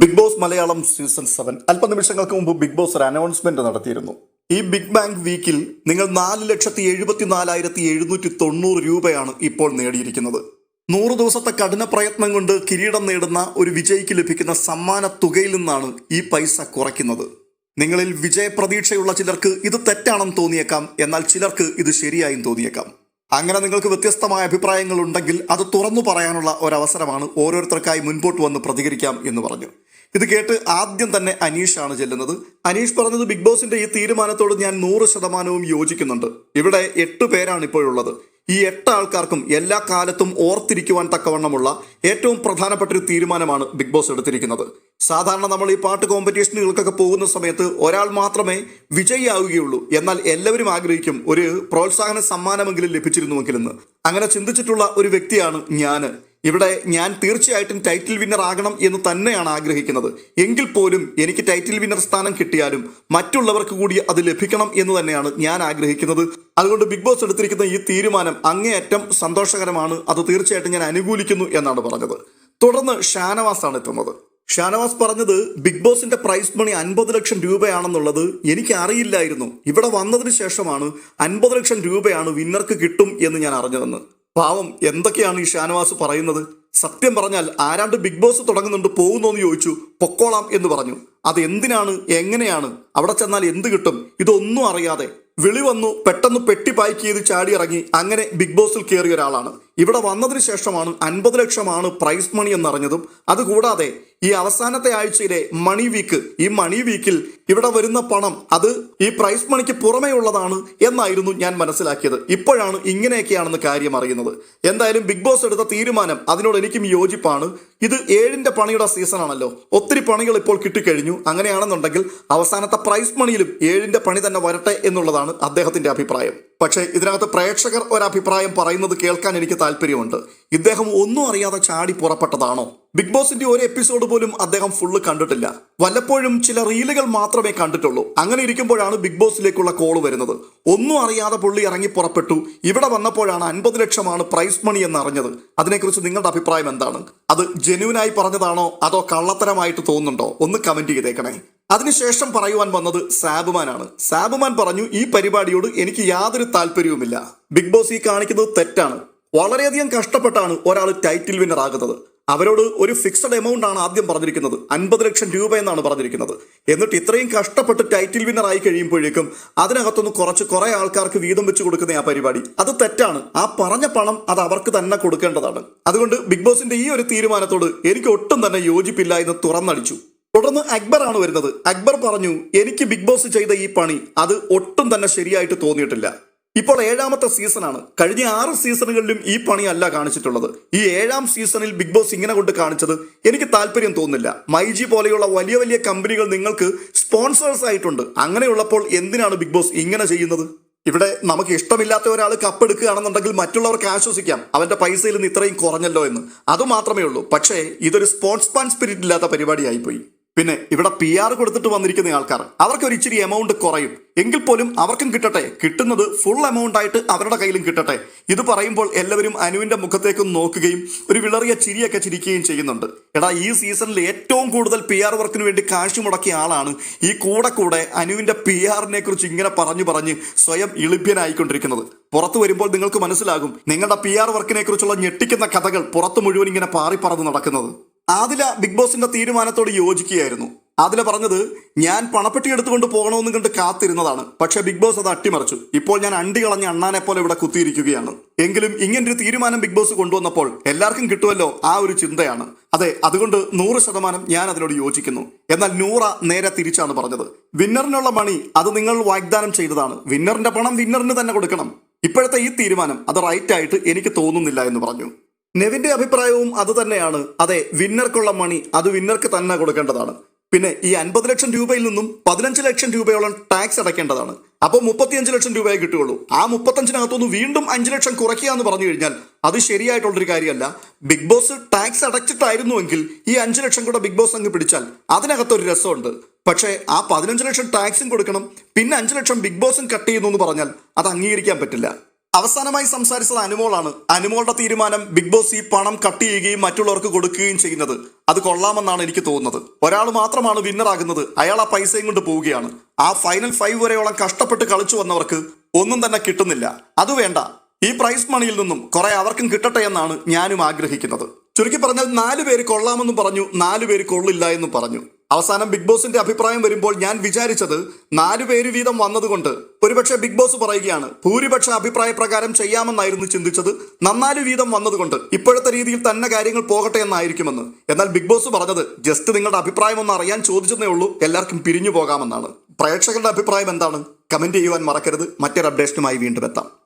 Bigg Boss Malayalam season seven. അല്പനിമിഷങ്ങൾക്ക് മുമ്പ് Bigg boss ഒരു announcement നടത്തിയിരുന്നു. ഈ ബിഗ് ബാങ്ക് വീക്കിൽ നിങ്ങൾ നാല് ലക്ഷത്തി എഴുപത്തി നാലായിരത്തി എഴുന്നൂറ്റി തൊണ്ണൂറ് രൂപയാണ് ഇപ്പോൾ നേടിയിരിക്കുന്നത്. നൂറ് ദിവസത്തെ കഠിന പ്രയത്നം കൊണ്ട് കിരീടം നേടുന്ന ഒരു വിജയിക്ക് ലഭിക്കുന്ന സമ്മാന തുകയിൽ നിന്നാണ് ഈ പൈസ കുറയ്ക്കുന്നത്. നിങ്ങളിൽ വിജയപ്രതീക്ഷയുള്ള ചിലർക്ക് ഇത് തെറ്റാണെന്ന് തോന്നിയേക്കാം എന്നാൽ ചിലർക്ക് ഇത് ശരിയായും തോന്നിയേക്കാം. അങ്ങനെ നിങ്ങൾക്ക് വ്യത്യസ്തമായ അഭിപ്രായങ്ങൾ ഉണ്ടെങ്കിൽ അത് തുറന്നു പറയാനുള്ള ഒരവസരമാണ് ഓരോരുത്തർക്കായി മുൻപോട്ട് വന്ന് പ്രതികരിക്കാം എന്ന് പറഞ്ഞു. ഇത് കേട്ട് ആദ്യം തന്നെ അനീഷ് ആണ് ചെല്ലുന്നത്. അനീഷ് പറഞ്ഞത് ബിഗ് ബോസിന്റെ ഈ തീരുമാനത്തോട് ഞാൻ നൂറ് ശതമാനവും യോജിക്കുന്നുണ്ട്. ഇവിടെ എട്ട് പേരാണ് ഇപ്പോഴുള്ളത്. ഈ എട്ട് ആൾക്കാർക്കും എല്ലാ കാലത്തും ഓർത്തിരിക്കുവാൻ തക്കവണ്ണമുള്ള ഏറ്റവും പ്രധാനപ്പെട്ട ഒരു തീരുമാനമാണ് ബിഗ് ബോസ് എടുത്തിരിക്കുന്നത്. സാധാരണ നമ്മൾ ഈ പാട്ട് കോമ്പറ്റീഷനുകൾക്കൊക്കെ പോകുന്ന സമയത്ത് ഒരാൾ മാത്രമേ വിജയിയാവുകയുള്ളൂ. എന്നാൽ എല്ലാവരും ആഗ്രഹിക്കും ഒരു പ്രോത്സാഹന സമ്മാനമെങ്കിലും ലഭിച്ചിരുന്നുവെങ്കിലെന്ന്. അങ്ങനെ ചിന്തിച്ചിട്ടുള്ള ഒരു വ്യക്തിയാണ് ഞാൻ ഇവിടെ ഞാൻ തീർച്ചയായിട്ടും ടൈറ്റിൽ വിന്നർ ആകണം എന്ന് തന്നെയാണ് ആഗ്രഹിക്കുന്നത്. എങ്കിൽ പോലും എനിക്ക് ടൈറ്റിൽ വിന്നർ സ്ഥാനം കിട്ടിയാലും മറ്റുള്ളവർക്ക് കൂടി അത് ലഭിക്കണം എന്ന് തന്നെയാണ് ഞാൻ ആഗ്രഹിക്കുന്നത്. അതുകൊണ്ട് ബിഗ് ബോസ് എടുത്തിരിക്കുന്ന ഈ തീരുമാനം അങ്ങേയറ്റം സന്തോഷകരമാണ്. അത് തീർച്ചയായിട്ടും ഞാൻ അനുകൂലിക്കുന്നു എന്നാണ് പറഞ്ഞത്. തുടർന്ന് ഷാനവാസാണ് എത്തുന്നത്. ഷാനവാസ് പറഞ്ഞത് ബിഗ് ബോസിന്റെ പ്രൈസ് മണി അൻപത് ലക്ഷം രൂപയാണെന്നുള്ളത് എനിക്ക് അറിയില്ലായിരുന്നു ഇവിടെ വന്നതിന് ശേഷമാണ് അൻപത് ലക്ഷം രൂപയാണ് വിന്നർക്ക് കിട്ടും എന്ന് ഞാൻ അറിഞ്ഞതെന്ന്. പാവം എന്തൊക്കെയാണ് ഈ ഷാനവാസ് പറയുന്നത്? സത്യം പറഞ്ഞാൽ ആരാണ്ട് ബിഗ് ബോസ് തുടങ്ങുന്നുണ്ട് പോകുന്നോന്ന് ചോദിച്ചു. പൊക്കോളാം എന്ന് പറഞ്ഞു. അത് എന്തിനാണ് എങ്ങനെയാണ്? അവിടെ ചെന്നാൽ എന്ത് കിട്ടും? ഇതൊന്നും അറിയാതെ. വിളി വന്നു പെട്ടെന്ന് പെട്ടി പായ്ക്ക് ചെയ്ത് ചാടി ഇറങ്ങി അങ്ങനെ ബിഗ് ബോസിൽ കയറിയ ഒരാളാണ്. ഇവിടെ വന്നതിന് ശേഷമാണ് അൻപത് ലക്ഷമാണ് പ്രൈസ് മണി എന്നറിഞ്ഞതും. അതുകൂടാതെ ഈ അവസാനത്തെ ആഴ്ചയിലെ മണി വീക്ക് ഈ മണി വീക്കിൽ ഇവിടെ വരുന്ന പണം അത് ഈ പ്രൈസ് മണിക്ക് പുറമേ ഉള്ളതാണ് എന്നായിരുന്നു ഞാൻ മനസ്സിലാക്കിയത്. ഇപ്പോഴാണ് ഇങ്ങനെയൊക്കെയാണെന്ന് കാര്യം അറിയുന്നത്. എന്തായാലും ബിഗ് ബോസ് എടുത്ത തീരുമാനം അതിനോട് എനിക്കും യോജിപ്പാണ്. ഇത് ഏഴിന്റെ പണിയുടെ സീസൺ ആണല്ലോ. ഒത്തിരി പണികൾ ഇപ്പോൾ കിട്ടിക്കഴിഞ്ഞു. അങ്ങനെയാണെന്നുണ്ടെങ്കിൽ അവസാനത്തെ പ്രൈസ് മണിയിലും ഏഴിന്റെ പണി തന്നെ വരട്ടെ എന്നുള്ളതാണ് അദ്ദേഹത്തിന്റെ അഭിപ്രായം. പക്ഷേ ഇതിനകത്ത് പ്രേക്ഷകർ ഒരഭിപ്രായം പറയുന്നത് കേൾക്കാൻ എനിക്ക് താല്പര്യമുണ്ട്. ഇദ്ദേഹം ഒന്നും അറിയാതെ ചാടി പുറപ്പെട്ടതാണോ? ബിഗ് ബോസിന്റെ ഒരു എപ്പിസോഡ് പോലും അദ്ദേഹം ഫുള്ള് കണ്ടിട്ടില്ല. വല്ലപ്പോഴും ചില റീലുകൾ മാത്രമേ കണ്ടിട്ടുള്ളൂ. അങ്ങനെ ഇരിക്കുമ്പോഴാണ് ബിഗ് ബോസിലേക്കുള്ള കോൾ വരുന്നത്. ഒന്നും അറിയാതെ പുള്ളി ഇറങ്ങി പുറപ്പെട്ടു. ഇവിടെ വന്നപ്പോഴാണ് അൻപത് ലക്ഷമാണ് പ്രൈസ് മണി എന്ന് അറിഞ്ഞത് അതിനെക്കുറിച്ച് നിങ്ങളുടെ അഭിപ്രായം എന്താണ്? അത് ജെന്യൂനായി പറഞ്ഞതാണോ? അതോ കള്ളത്തരമായിട്ട് തോന്നുന്നുണ്ടോ? ഒന്ന് കമന്റ് ചെയ്തേക്കണേ. അതിനുശേഷം പറയുവാൻ വന്നത് സാബുമാനാണ്. സാബുമാൻ പറഞ്ഞു ഈ പരിപാടിയോട് എനിക്ക് യാതൊരു താല്പര്യവുമില്ല. ബിഗ് ബോസ് ഈ കാണിക്കുന്നത് തെറ്റാണ്. വളരെയധികം കഷ്ടപ്പെട്ടാണ് ഒരാൾ ടൈറ്റിൽ വിന്നർ ആകുന്നത്. അവരോട് ഒരു ഫിക്സഡ് എമൗണ്ട് ആണ് ആദ്യം പറഞ്ഞിരിക്കുന്നത്. അൻപത് ലക്ഷം രൂപ എന്നാണ് പറഞ്ഞിരിക്കുന്നത്. എന്നിട്ട് ഇത്രയും കഷ്ടപ്പെട്ട് ടൈറ്റിൽ വിന്നർ ആയി കഴിയുമ്പോഴേക്കും അതിനകത്തുനിന്ന് കുറച്ച് കുറെ ആൾക്കാർക്ക് വീതം വെച്ച് കൊടുക്കുന്ന ആ പരിപാടി. അത് തെറ്റാണ്. ആ പറഞ്ഞ പണം അത് അവർക്ക് തന്നെ കൊടുക്കേണ്ടതാണ്. അതുകൊണ്ട് ബിഗ് ബോസിന്റെ ഈ ഒരു തീരുമാനത്തോട് എനിക്ക് ഒട്ടും തന്നെ യോജിപ്പില്ല എന്ന് തുറന്നടിച്ചു. തുടർന്ന് അക്ബർ ആണ് വരുന്നത്. അക്ബർ പറഞ്ഞു എനിക്ക് ബിഗ് ബോസ് ചെയ്ത ഈ പണി അത് ഒട്ടും തന്നെ ശരിയായിട്ട് തോന്നിയിട്ടില്ല. ഇപ്പോൾ ഏഴാമത്തെ സീസണാണ്. കഴിഞ്ഞ ആറ് സീസണുകളിലും ഈ പണിയല്ല കാണിച്ചിട്ടുള്ളത്. ഈ ഏഴാം സീസണിൽ ബിഗ് ബോസ് ഇങ്ങനെ കൊണ്ട് കാണിച്ചത് എനിക്ക് താല്പര്യം തോന്നുന്നില്ല. മൈജി പോലെയുള്ള വലിയ വലിയ കമ്പനികൾ നിങ്ങൾക്ക് സ്പോൺസേഴ്സ് ആയിട്ടുണ്ട്. അങ്ങനെയുള്ളപ്പോൾ എന്തിനാണ് ബിഗ് ബോസ് ഇങ്ങനെ ചെയ്യുന്നത്? ഇവിടെ നമുക്ക് ഇഷ്ടമില്ലാത്ത ഒരാൾ കപ്പെടുക്കുകയാണെന്നുണ്ടെങ്കിൽ മറ്റുള്ളവർക്ക് ആശ്വസിക്കാം. അവന്റെ പൈസയിൽ നിന്ന് ഇത്രയും കുറഞ്ഞല്ലോ എന്ന്. അതുമാത്രമേ ഉള്ളൂ. പക്ഷേ ഇതൊരു സ്പോർട്സ് പാൻ സ്പിരിറ്റ് ഇല്ലാത്ത പരിപാടിയായിപ്പോയി. പിന്നെ ഇവിടെ പി ആർ കൊടുത്തിട്ട് വന്നിരിക്കുന്ന ആൾക്കാർ അവർക്ക് ഒരു ഇച്ചിരി എമൗണ്ട് കുറയും. എങ്കിൽ പോലും അവർക്കും കിട്ടട്ടെ. കിട്ടുന്നത് ഫുൾ എമൗണ്ട് ആയിട്ട് അവരുടെ കയ്യിലും കിട്ടട്ടെ. ഇത് പറയുമ്പോൾ എല്ലാവരും അനുവിന്റെ മുഖത്തേക്കും നോക്കുകയും ഒരു വിളറിയ ചിരിയൊക്കെ ചിരിക്കുകയും ചെയ്യുന്നുണ്ട്. എടാ ഈ സീസണിൽ ഏറ്റവും കൂടുതൽ പി ആർ വർക്കിന് വേണ്ടി കാശ് മുടക്കിയ ആളാണ് ഈ കൂടെ കൂടെ അനുവിന്റെ പി ആറിനെ കുറിച്ച് ഇങ്ങനെ പറഞ്ഞു പറഞ്ഞ് സ്വയം ഇളിഭ്യനായിക്കൊണ്ടിരിക്കുന്നത് പുറത്തു വരുമ്പോൾ നിങ്ങൾക്ക് മനസ്സിലാകും നിങ്ങളുടെ പി ആർ വർക്കിനെ കുറിച്ചുള്ള ഞെട്ടിക്കുന്ന കഥകൾ പുറത്ത് മുഴുവൻ ഇങ്ങനെ പാറിപ്പറന്ന് നടക്കുന്നത്. ആദില ബിഗ് ബോസിന്റെ തീരുമാനത്തോട് യോജിക്കുകയായിരുന്നു. ആദില പറഞ്ഞത് ഞാൻ പണപ്പെട്ടി എടുത്തുകൊണ്ട് പോകണമെന്ന് കണ്ട് കാത്തിരുന്നതാണ്. പക്ഷെ ബിഗ് ബോസ് അത് അട്ടിമറിച്ചു. ഇപ്പോൾ ഞാൻ അണ്ടി കളഞ്ഞ അണ്ണാനെ പോലെ ഇവിടെ കുത്തിയിരിക്കുകയാണ്. എങ്കിലും ഇങ്ങനെ ഒരു തീരുമാനം ബിഗ് ബോസ് കൊണ്ടുവന്നപ്പോൾ എല്ലാവർക്കും കിട്ടുമല്ലോ ആ ഒരു ചിന്തയാണ്. അതെ അതുകൊണ്ട് നൂറ് ശതമാനം ഞാൻ അതിനോട് യോജിക്കുന്നു. എന്നാൽ നൂറ നേരെ തിരിച്ചാണ് പറഞ്ഞത്. വിന്നറിനുള്ള മണി അത് നിങ്ങൾ വാഗ്ദാനം ചെയ്തതാണ്. വിന്നറിന്റെ പണം വിന്നറിന് തന്നെ കൊടുക്കണം. ഇപ്പോഴത്തെ ഈ തീരുമാനം അത് റൈറ്റ് ആയിട്ട് എനിക്ക് തോന്നുന്നില്ല എന്ന് പറഞ്ഞു. നെവിന്റെ അഭിപ്രായവും അത് തന്നെയാണ്. അതെ വിന്നർക്കുള്ള മണി അത് വിന്നർക്ക് തന്നെ കൊടുക്കേണ്ടതാണ്. പിന്നെ ഈ അൻപത് ലക്ഷം രൂപയിൽ നിന്നും പതിനഞ്ച് ലക്ഷം രൂപയോളം ടാക്സ് അടയ്ക്കേണ്ടതാണ്. അപ്പോൾ മുപ്പത്തിയഞ്ച് ലക്ഷം രൂപയെ കിട്ടുകയുള്ളൂ. ആ മുപ്പത്തഞ്ചിനകത്തുനിന്ന് വീണ്ടും അഞ്ച് ലക്ഷം കുറയ്ക്കുക എന്ന് പറഞ്ഞു കഴിഞ്ഞാൽ അത് ശരിയായിട്ടുള്ളൊരു കാര്യമല്ല. ബിഗ് ബോസ് ടാക്സ് അടച്ചിട്ടായിരുന്നുവെങ്കിൽ ഈ അഞ്ച് ലക്ഷം കൂടെ ബിഗ് ബോസ് അങ്ങ് പിടിച്ചാൽ അതിനകത്തൊരു രസമുണ്ട്. പക്ഷേ ആ പതിനഞ്ച് ലക്ഷം ടാക്സും കൊടുക്കണം. പിന്നെ അഞ്ച് ലക്ഷം ബിഗ് ബോസും കട്ട് ചെയ്യുന്നു എന്ന് പറഞ്ഞാൽ അത് അംഗീകരിക്കാൻ പറ്റില്ല. അവസാനമായി സംസാരിച്ചത് അനുമോളാണ്. അനുമോളുടെ തീരുമാനം ബിഗ് ബോസ് ഈ പണം കട്ട് ചെയ്യുകയും മറ്റുള്ളവർക്ക് കൊടുക്കുകയും ചെയ്യുന്നത്. അത് കൊള്ളാമെന്നാണ് എനിക്ക് തോന്നുന്നത്. ഒരാൾ മാത്രമാണ് വിന്നർ ആകുന്നത്. അയാൾ ആ പൈസയും കൊണ്ട് പോവുകയാണ്. ആ ഫൈനൽ ഫൈവ് വരെയോളം കഷ്ടപ്പെട്ട് കളിച്ചു വന്നവർക്ക് ഒന്നും തന്നെ കിട്ടുന്നില്ല. അത് വേണ്ട. ഈ പ്രൈസ് മണിയിൽ നിന്നും കുറെ അവർക്കും കിട്ടട്ടെ എന്നാണ് ഞാനും ആഗ്രഹിക്കുന്നത്. ചുരുക്കി പറഞ്ഞാൽ നാല് പേര് കൊള്ളാമെന്നും പറഞ്ഞു നാല് പേര് കൊള്ളില്ല എന്നും പറഞ്ഞു. അവസാനം ബിഗ് ബോസിന്റെ അഭിപ്രായം വരുമ്പോൾ ഞാൻ വിചാരിച്ചത് നാലു പേര് വീതം വന്നതുകൊണ്ട് ഒരുപക്ഷെ ബിഗ് ബോസ് പറയുകയാണ് ഭൂരിപക്ഷ അഭിപ്രായ പ്രകാരം ചെയ്യാമെന്നായിരുന്നു ചിന്തിച്ചത് നന്നാൽ വീതം വന്നതുകൊണ്ട് ഇപ്പോഴത്തെ രീതിയിൽ തന്നെ കാര്യങ്ങൾ പോകട്ടെ എന്നായിരിക്കുമെന്ന്. എന്നാൽ ബിഗ് ബോസ് പറഞ്ഞത് ജസ്റ്റ് നിങ്ങളുടെ അഭിപ്രായം ഒന്ന് അറിയാൻ ചോദിച്ചതേ ഉള്ളൂ എല്ലാവർക്കും പിരിഞ്ഞു പോകാമെന്നാണ്. പ്രേക്ഷകരുടെ അഭിപ്രായം എന്താണ്? കമന്റ് ചെയ്യുവാൻ മറക്കരുത്. മറ്റൊരു അപ്ഡേഷനുമായി വീണ്ടും എത്താം.